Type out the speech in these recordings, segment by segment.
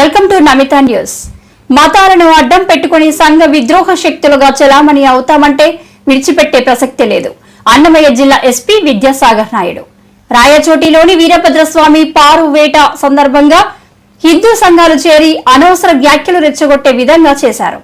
Welcome to Namitha news. మతాలను అడ్డం పెట్టుకుని సంఘ విద్రోహ శక్తులుగా చలామణి అవుతామంటే విడిచిపెట్టే ప్రసక్తి లేదు. అన్నమయ్య జిల్లా ఎస్పీ విద్యాసాగర్ నాయుడు. రాయచోటిలోని వీరభద్రస్వామి పారు వేట సందర్భంగా హిందూ సంఘాలు చేరి అనవసర వ్యాఖ్యలు రెచ్చగొట్టే విధంగా చేశారు.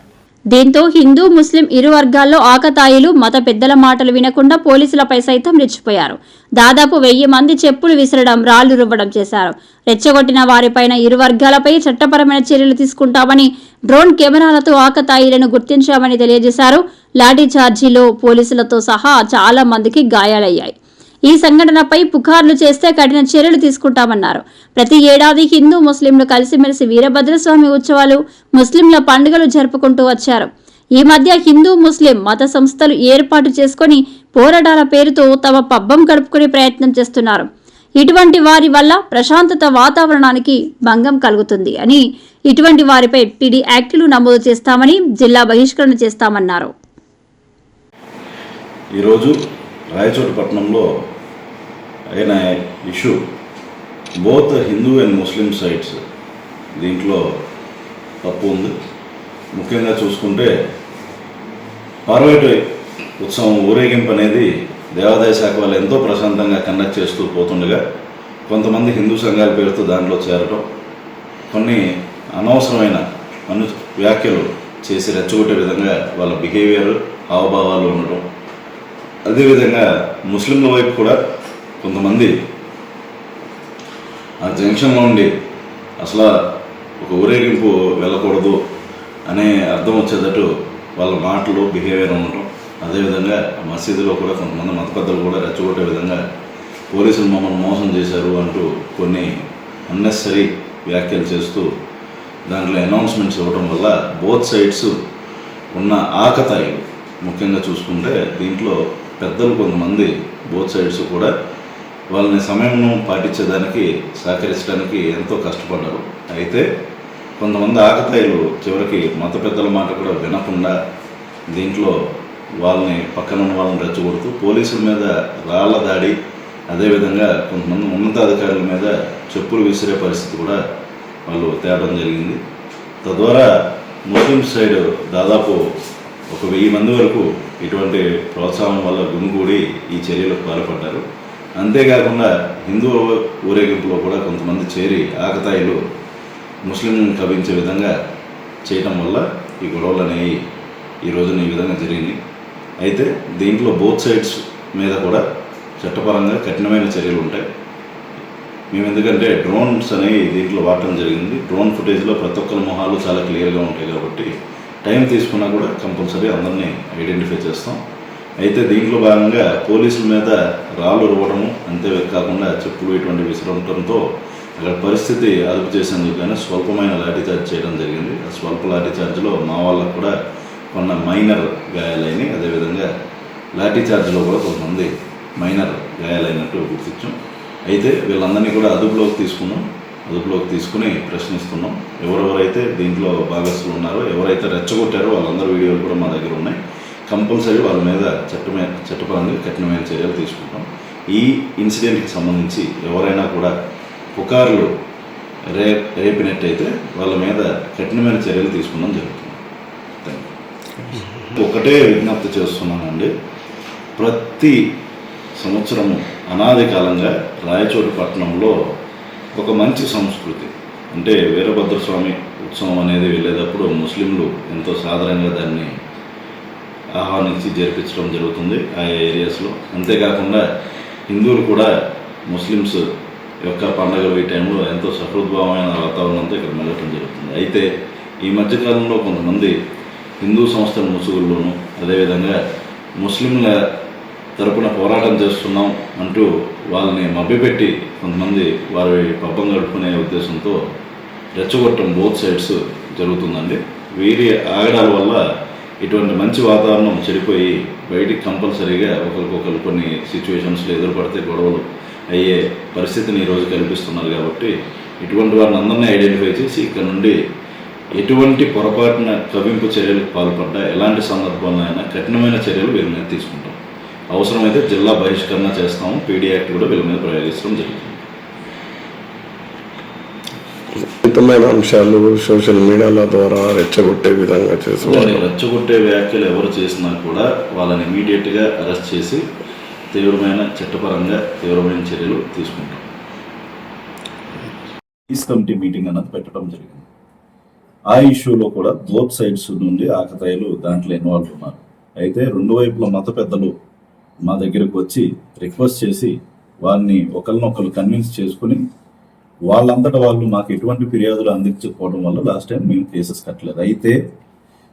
దీంతో హిందూ ముస్లిం ఇరు వర్గాల్లో ఆకతాయిలు మత పెద్దల మాటలు వినకుండా పోలీసులపై సైతం రెచ్చిపోయారు. దాదాపు వెయ్యి మంది చెప్పులు విసరడం రాళ్ళు రువ్వడం చేశారు. రెచ్చగొట్టిన వారిపైన ఇరు వర్గాలపై చట్టపరమైన చర్యలు తీసుకుంటామని డ్రోన్ కెమెరాలతో ఆకతాయిలను గుర్తించామని తెలియజేశారు. లాఠీఛార్జీలో పోలీసులతో సహా చాలా మందికి గాయాలయ్యాయి. ఈ సంఘటనపై పుకార్లు చేస్తే కఠిన చర్యలు తీసుకుంటామన్నారు. ప్రతి ఏడాది హిందూ ముస్లింలు కలిసిమెలిసి వీరభద్రస్వామి ఉత్సవాలు ముస్లింల పండుగలు జరుపుకుంటూ వచ్చారు. ఈ మధ్య హిందూ ముస్లిం మత సంస్థలు ఏర్పాటు చేసుకొని పోరాటాల పేరుతో తమ పబ్బం గడుపుకునే ప్రయత్నం చేస్తున్నారు. ఇటువంటి వారి వల్ల ప్రశాంతత వాతావరణానికి భంగం కలుగుతుంది అని ఇటువంటి వారిపై పిడి యాక్టులు నమోదు చేస్తామని జిల్లా బహిష్కరణ చేస్తామన్నారు. ఈరోజు రాయచోటి పట్టణంలో issue both Hindu and Muslim sides దీంట్లో తప్పు ఉంది. ముఖ్యంగా చూసుకుంటే పార్వైట్ ఉత్సవం ఊరేగింపు అనేది దేవాదాయ శాఖ వాళ్ళు ఎంతో ప్రశాంతంగా కండక్ట్ చేస్తూ పోతుండగా కొంతమంది హిందూ సంఘాల పేరుతో దాంట్లో చేరటం కొన్ని అనవసరమైన అను వ్యాఖ్యలు చేసి రెచ్చగొట్టే విధంగా వాళ్ళ బిహేవియర్ హావభావాలు ఉండటం. అదేవిధంగా ముస్లింల వైపు కూడా కొంతమంది ఆ జంక్షన్లో ఉండి అసలు ఒక ఊరేగింపు వెళ్ళకూడదు అనే అర్థం వచ్చేటట్టు వాళ్ళ మాటలు బిహేవియర్ ఉండటం అదేవిధంగా మసీదులో కూడా కొంతమంది మత పెద్దలు కూడా రెచ్చగొట్టే విధంగా పోలీసులు మమ్మల్ని మోసం చేశారు అంటూ కొన్ని అన్నెసరీ వ్యాఖ్యలు చేస్తూ దాంట్లో అనౌన్స్మెంట్స్ ఇవ్వడం వల్ల బోత్ సైడ్స్ ఉన్న ఆకతాయిలు. ముఖ్యంగా చూసుకుంటే దీంట్లో పెద్దలు కొంతమంది బోత్ సైడ్స్ కూడా వాళ్ళని సమయంను పాటించేదానికి సహకరించడానికి ఎంతో కష్టపడ్డారు. అయితే కొంతమంది ఆకతాయిలు చివరికి మత పెద్దల మాట కూడా వినకుండా దీంట్లో వాళ్ళని పక్కన ఉన్న వాళ్ళని రెచ్చగొడుతూ పోలీసుల మీద రాళ్ళ దాడి అదేవిధంగా కొంతమంది ఉన్నతాధికారుల మీద చెప్పులు విసిరే పరిస్థితి కూడా వాళ్ళు తేవడం జరిగింది. తద్వారా ముస్లిం సైడ్ దాదాపు ఒక వెయ్యి మంది వరకు ఇటువంటి ప్రోత్సాహం వల్ల గుమిగూడి ఈ చర్యలకు పాల్పడ్డారు. అంతేకాకుండా హిందూ ఊరేగింపులో కూడా కొంతమంది చేరి ఆకతాయిలు ముస్లింలను కవించే విధంగా చేయటం వల్ల ఈ గొడవలు అనేవి ఈ రోజున ఈ విధంగా జరిగింది. అయితే దీంట్లో బోత్ సైడ్స్ మీద కూడా చట్టపరంగా కఠినమైన చర్యలు ఉంటాయి. మేము ఎందుకంటే డ్రోన్స్ అనేవి దీంట్లో వాడటం జరిగింది. డ్రోన్ ఫుటేజ్లో ప్రతి ఒక్కరి మొహాలు చాలా క్లియర్గా ఉంటాయి కాబట్టి టైం తీసుకున్నా కూడా కంపల్సరీ అందరినీ ఐడెంటిఫై చేస్తాం. అయితే దీంట్లో భాగంగా పోలీసుల మీద రాళ్ళు రువ్వడము అంతే కాకుండా చెప్పులు ఇటువంటి విసరడంతో అక్కడ పరిస్థితి అదుపు చేసేందుకు కానీ స్వల్పమైన లాఠీచార్జ్ చేయడం జరిగింది. ఆ స్వల్ప లాఠీచార్జ్లో మా వాళ్ళకు కూడా కొన్న మైనర్ గాయాలైనవి అదేవిధంగా లాఠీచార్జ్లో కూడా కొంతమంది మైనర్ గాయాలైనట్టు గుర్తించాం. అయితే వీళ్ళందరినీ కూడా అదుపులోకి తీసుకున్నాం. అదుపులోకి తీసుకుని ప్రశ్నిస్తున్నాం. ఎవరెవరైతే దీంట్లో భాగస్తులు ఉన్నారో ఎవరైతే రెచ్చగొట్టారో వాళ్ళందరూ వీడియోలు కూడా మా దగ్గర ఉన్నాయి. కంపల్సరీ వాళ్ళ మీద చట్టమే చట్టపరంగా కఠినమైన చర్యలు తీసుకుంటాం. ఈ ఇన్సిడెంట్కి సంబంధించి ఎవరైనా కూడా పుకార్లు రే రేపినట్టయితే వాళ్ళ మీద కఠినమైన చర్యలు తీసుకున్నాం జరుగుతుంది. థ్యాంక్ యూ ఒకటే విజ్ఞప్తి చేస్తున్నానండి. ప్రతి సంవత్సరము అనాది కాలంగా రాయచోటి పట్టణంలో ఒక మంచి సంస్కృతి అంటే వీరభద్రస్వామి ఉత్సవం అనేది వెళ్ళేటప్పుడు ముస్లింలు ఎంతో సాధారణంగా దాన్ని ఆహ్వానించి జరిపించడం జరుగుతుంది ఆ ఏరియాస్లో. అంతేకాకుండా హిందువులు కూడా ముస్లిమ్స్ యొక్క పండగలు ఈ టైంలో ఎంతో సహృద్భావమైన వాతావరణంతో ఇక్కడ మెలగటం జరుగుతుంది. అయితే ఈ మధ్యకాలంలో కొంతమంది హిందూ సంస్థల ముసుగుల్లోనూ అదేవిధంగా ముస్లింల తరపున పోరాటం చేస్తున్నాం అంటూ వాళ్ళని మభ్యపెట్టి కొంతమంది వారి పబ్బం గడుపుకునే ఉద్దేశంతో రెచ్చగొట్టడం బోత్ సైడ్స్ జరుగుతుందండి. వీరి ఆగడాల వల్ల ఇటువంటి మంచి వాతావరణం చెడిపోయి బయటికి కంపల్సరీగా ఒకరికొకరు కొన్ని సిచ్యువేషన్స్లో ఎదురుపడితే గొడవలు అయ్యే పరిస్థితిని ఈరోజు కల్పిస్తున్నారు కాబట్టి ఇటువంటి వారిని అందరినీ ఐడెంటిఫై చేసి ఇక్కడ నుండి ఎటువంటి పొరపాటున కవింపు చర్యలకు పాల్పడ్డా ఎలాంటి సందర్భంలో అయినా కఠినమైన చర్యలు వీళ్ళ మీద తీసుకుంటాం. అవసరమైతే జిల్లా బహిష్కరణ చేస్తాము పీడీ యాక్ట్ కూడా వీళ్ళ మీద ప్రయోగిస్తడం జరుగుతుంది. మితమైన అంశాలు సోషల్ మీడియాల ద్వారా రెచ్చగొట్టే విధంగా వాళ్ళని చేసేవారు రెచ్చగొట్టే వ్యాఖ్యలు ఎవరు చేసినా కూడా వాళ్ళని ఇమీడియట్గా అరెస్ట్ చేసి తీవ్రమైన చట్టపరంగా తీవ్రమైన చర్యలు తీసుకుంటాం. పీస్ కమిటీ మీటింగ్ అన్నది పెట్టడం జరిగింది. ఆ ఇష్యూలో కూడా బోత్ సైడ్స్ నుండి ఆకతాయిలు దాంట్లో ఇన్వాల్వ్ ఉన్నారు. అయితే రెండు వైపుల మత పెద్దలు మా దగ్గరకు వచ్చి రిక్వెస్ట్ చేసి వాళ్ళని ఒకరినొకరు కన్విన్స్ చేసుకుని వాళ్ళంతటా వాళ్ళు మాకు ఎటువంటి ఫిర్యాదులు అందించకపోవడం వల్ల లాస్ట్ టైం మేము కేసెస్ కట్టలేదు. అయితే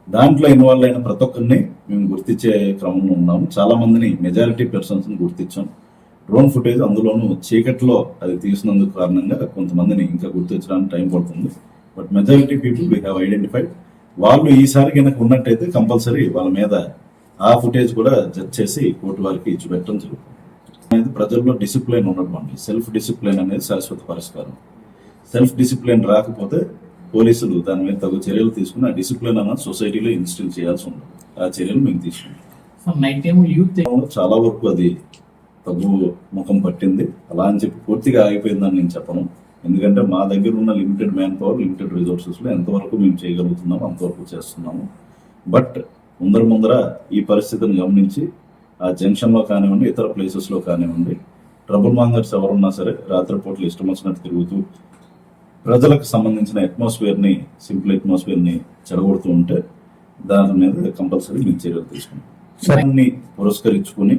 దాంట్లో ఇన్వాల్వ్ అయిన ప్రతి ఒక్కరిని మేము గుర్తించే క్రమంలో ఉన్నాము. చాలా మందిని మెజారిటీ పర్సన్స్ని గుర్తించాం. డ్రోన్ ఫుటేజ్ అందులోనూ చీకట్లో అది తీసినందుకు కారణంగా కొంతమందిని ఇంకా గుర్తించడానికి టైం పడుతుంది. But majority people we have identified వాళ్ళు ఈసారి కనుక ఉన్నట్టయితే కంపల్సరీ వాళ్ళ మీద ఆ ఫుటేజ్ కూడా జడ్జ్ చేసి కోర్టు వారికి ఇచ్చి పెట్టడం జరుగుతుంది. అనేది ప్రజల్లో డిసిప్లిన్ ఉన్నటువంటి సెల్ఫ్ డిసిప్లిన్ అనేది శాశ్వత పరిష్కారం. సెల్ఫ్ డిసిప్లిన్ రాకపోతే పోలీసులు దాని మీద తగు చర్యలు తీసుకుని ఆ డిసిప్లిన్ అన్నది సొసైటీలో ఇన్స్టిల్ చేయాల్సి ఉంటుంది ఆ చర్యలు మేము యూత్ చాలా వరకు అది తగ్గు ముఖం పట్టింది. అలా అని చెప్పి పూర్తిగా ఆగిపోయిందని నేను చెప్పను. ఎందుకంటే మా దగ్గర ఉన్న లిమిటెడ్ మ్యాన్ పవర్ లిమిటెడ్ రిసోర్సెస్లో ఎంతవరకు మేము చేయగలుగుతున్నామో అంతవరకు చేస్తున్నాము. బట్ ముందర ముందర ఈ పరిస్థితిని గమనించి ఆ జంక్షన్లో కానివ్వండి ఇతర ప్లేసెస్లో కానివ్వండి ట్రబుల్ మాంగర్స్ ఎవరున్నా సరే రాత్రిపూట్లు ఇష్టం వచ్చినట్టు తిరుగుతూ ప్రజలకు సంబంధించిన అట్మాస్ఫియర్ని సింపుల్ అట్మాస్ఫియర్ని చెడగొడుతూ ఉంటే దాని మీద కంపల్సరీ మేము చర్యలు తీసుకుంటాం. దాన్ని పురస్కరించుకుని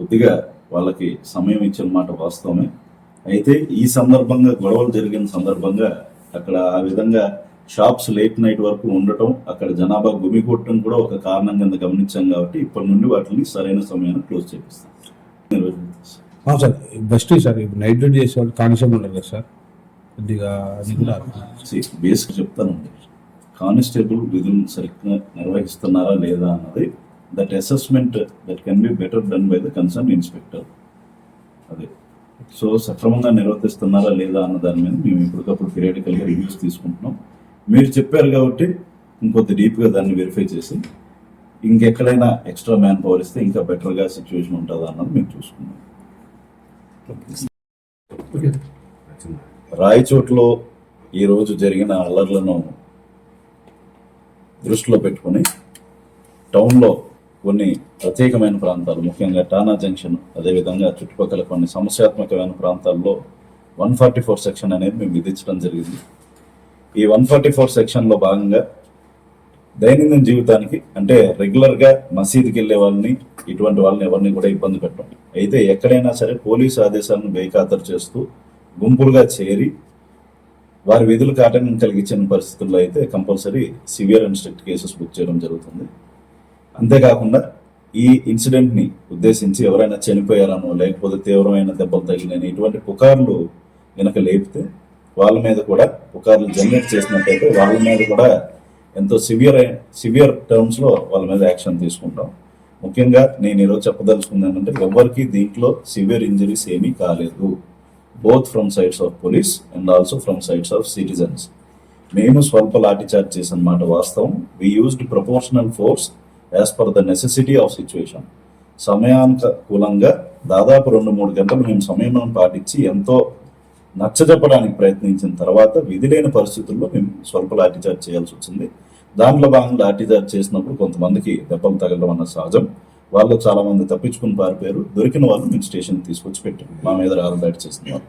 కొద్దిగా వాళ్ళకి సమయం ఇచ్చిన మాట వాస్తవమే. అయితే ఈ సందర్భంగా గొడవలు జరిగిన సందర్భంగా అక్కడ ఆ విధంగా షాప్స్ లేట్ నైట్ వరకు ఉండటం అక్కడ జనాభా గుమికొట్టడం కూడా ఒక కారణం కింద గమనించాం కాబట్టి ఇప్పటి నుండి వాటిని సరైన సమయాన్ని క్లోజ్ చేపిస్తాం. సార్ బెస్ట్ సార్ ఇప్పుడు నైట్ డ్యూటీ చేసే వాళ్ళు కానిస్టేబుల్ ఉంటారు కదా సార్? కొద్దిగా బేసిక్ చెప్తానండి కానిస్టేబుల్ విధులు సరిగ్గా నిర్వహిస్తున్నారా లేదా అన్నది that assessment that can be better done by the concern inspector. అదే. సో సక్రమంగా నిర్వర్తిస్తున్నారా లేదా అన్న దాని మీద మేము ఎప్పటికప్పుడు పీరియాడికల్గా రివ్యూస్ తీసుకుంటున్నాం. మీరు చెప్పారు కాబట్టి ఇంకొద్ది డీప్గా దాన్ని వెరిఫై చేసి ఇంకెక్కడైనా ఎక్స్ట్రా మ్యాన్ పవర్ ఇస్తే ఇంకా బెటర్గా సిచ్యువేషన్ ఉంటుందా అన్నది మేము చూసుకున్నాం రాయచోట్లో ఈ రోజు జరిగిన అల్లర్లను దృష్టిలో పెట్టుకుని టౌన్లో కొన్ని ప్రత్యేకమైన ప్రాంతాలు ముఖ్యంగా టానా జంక్షన్ అదేవిధంగా చుట్టుపక్కల కొన్ని సమస్యాత్మకమైన ప్రాంతాల్లో వన్ ఫార్టీ ఫోర్ సెక్షన్ అనేది మేము విధించడం జరిగింది. ఈ వన్ ఫార్టీ ఫోర్ సెక్షన్లో భాగంగా దైనందిన జీవితానికి అంటే రెగ్యులర్గా మసీదుకి వెళ్ళే వాళ్ళని ఇటువంటి వాళ్ళని ఎవరిని కూడా ఇబ్బంది పెట్టడం అయితే ఎక్కడైనా సరే పోలీసు ఆదేశాలను బేఖాతరు చేస్తూ గుంపులుగా చేరి వారి విధులకు ఆటంకం కలిగించిన పరిస్థితుల్లో అయితే compulsory severe and strict cases book చేయడం జరుగుతుంది. అంతేకాకుండా ఈ ఇన్సిడెంట్ని ఉద్దేశించి ఎవరైనా చనిపోయారనో లేకపోతే తీవ్రమైన దెబ్బలు తగిలిన ఇటువంటి పుకార్లు వెనక లేపితే వాళ్ళ మీద కూడా పుకార్లు జనరేట్ చేసినట్టయితే వాళ్ళ మీద కూడా ఎంతో సివియర్ సివియర్ టర్మ్స్లో వాళ్ళ మీద యాక్షన్ తీసుకుంటాం. ముఖ్యంగా నేను ఈరోజు చెప్పదలుచుకుంది ఏంటంటే ఎవరికి దీంట్లో సివియర్ ఇంజరీస్ ఏమీ కాలేదు. Both from sides of police and also from sides of citizens మేము స్వల్ప లాఠీచార్జ్ చేసిన మాట వాస్తవం. We used proportional force as per the necessity of situation సమయానుకూలంగా దాదాపు రెండు మూడు గంటలు మేము సమయం పాటించి ఎంతో నచ్చజెప్పడానికి ప్రయత్నించిన తర్వాత విధి లేని పరిస్థితుల్లో మేము స్వల్ప లాఠీ చార్జ్ చేయాల్సి వచ్చింది. దాంట్లో భాగంగా లాఠీ చార్జ్ చేసినప్పుడు కొంతమందికి దెబ్బలు తగలడం అన్న సహజం. వాళ్ళు చాలా మంది తప్పించుకుని పారిపోయారు. దొరికిన వాళ్ళు మేము స్టేషన్ తీసుకొచ్చి పెట్టాం. మా మీద రాళ్ళు దాడి చేసిన వాళ్ళు.